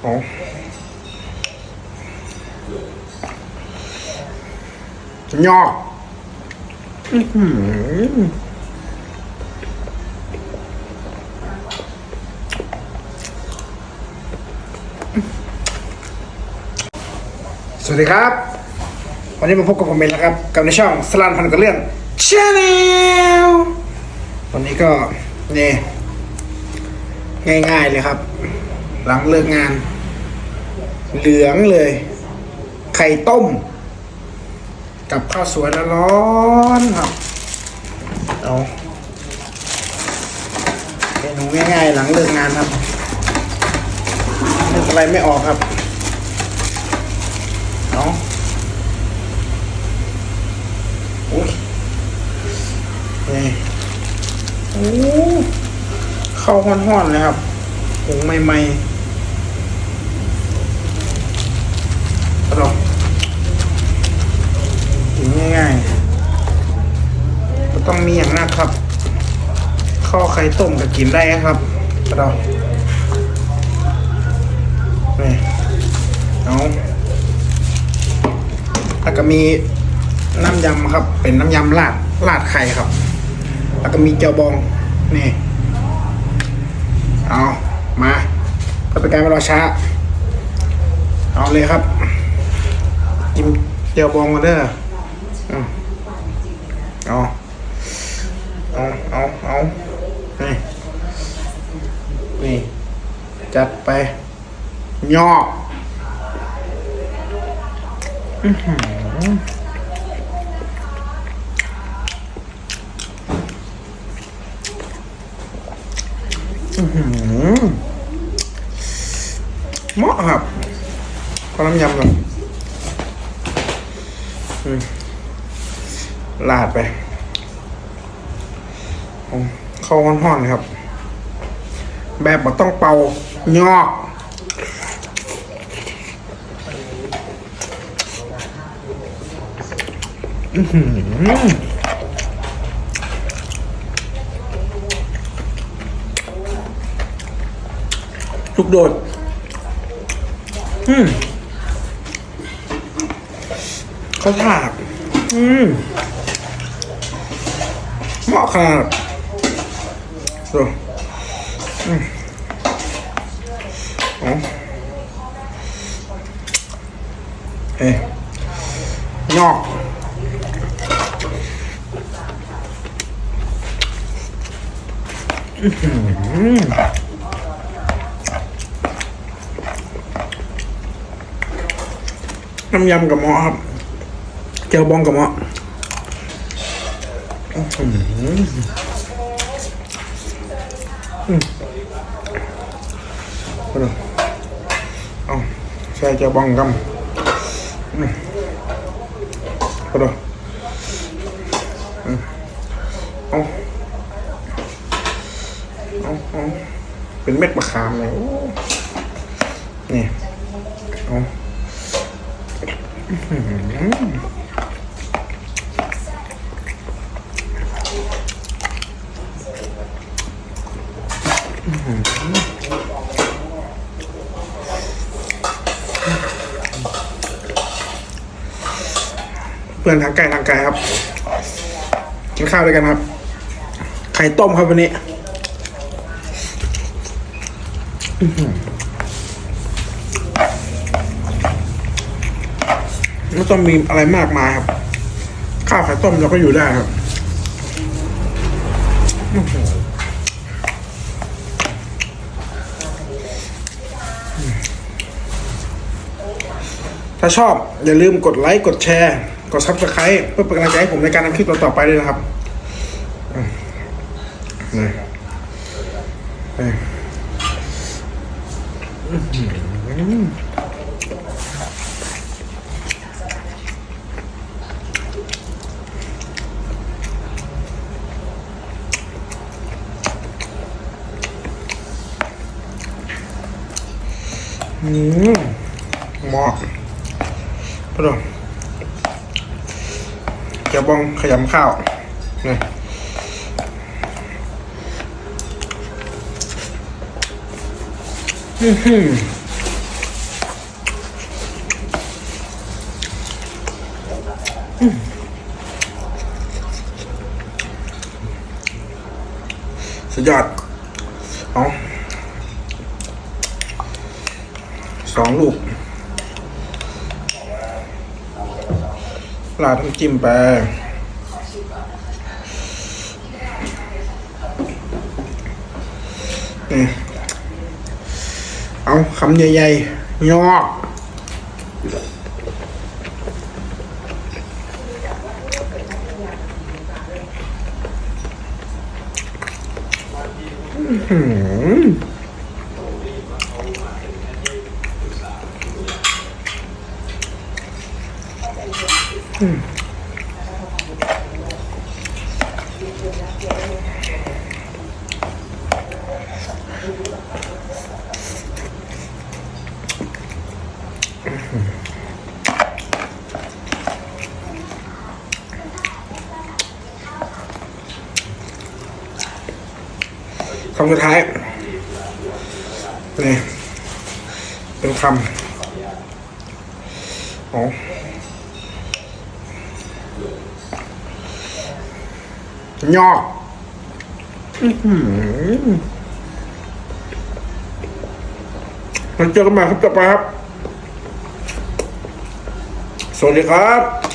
เอายอกสวัสดีครับ วันนี้มาพบกับผมเองแล้วครับ กับในช่องสลันพันกับเรื่องชาแนลวันนี้ก็นี่ง่ายๆเลยครับ หลังเลิกงาน เหลืองเลย ไข่ต้ม กับข้าวสวยร้อนๆครับ เอาเมนูง่ายๆหลังเลิกงานครับนึกอะไรไม่ออกครับเอาอุ้ยนี่โอ้เข้าวห้อนๆเลยครับผงใหม่ๆกระดองกินง่ายๆไม่ต้องมีอย่างนักครับ ข้าว ไข่ต้มก็กินได้ครับกระดองนี่เอาแล้วก็มีน้ำยำครับ เป็นน้ำยำราดราดไข่ครับ แล้วก็มีเจียวบองนี่เอามาเพื่อเป็นการไม่รอช้า เอาเลยครับกินเจียวบองมาเด้ออืมเอาเอาเอาเอา นี่นี่จัดไปย่ออื้อเหมาะครับขอน้ำยำก่อนลาดไป เข้าห้อนๆครับ แบบบ่ต้องเป่ายอกอื้อหือลูกโดด อืมเขาถาก อืมเหมาะขนาด ดูอืมอ๋อเอ้ยงอกอื้อ เลบองกับหมอเอาดูเอาใส่เจลบองกันอืมเอาดูอืมเอาเอาเอาเป็นเม็ดมะขามเลยนี่เอา เพื่อนทางไกลทางไกลครับกินข้าวด้วยกันครับ ไข่ต้มครับวันนี้ไม่ต้องมีอะไรมากมายครับ ข้าวไข่ต้มเราก็อยู่ได้ครับอื้อหือ ถ้าชอบอย่าลืมกดไลค์กดแชร์ กดซับสไคร b ์เพื่อเป็นกำลังใจให้ผมในการทำคลิปต่อๆไปด้วยนะครับนี่อื้อหืออืมเหมาะ พี่น้องเกี๊ยวบองขยำข้าวนี่อือหือสุดยอดเอาสองลูก ลาดน้ำจิ้มไปนี่เอาคำใหญ่ๆยอกอื้อ คำสุดท้ายนี่เป็นคำอ๋อ ยอกอื้อหือมันเจอกันใหม่ครับต่อไปครับ สวัสดีครับ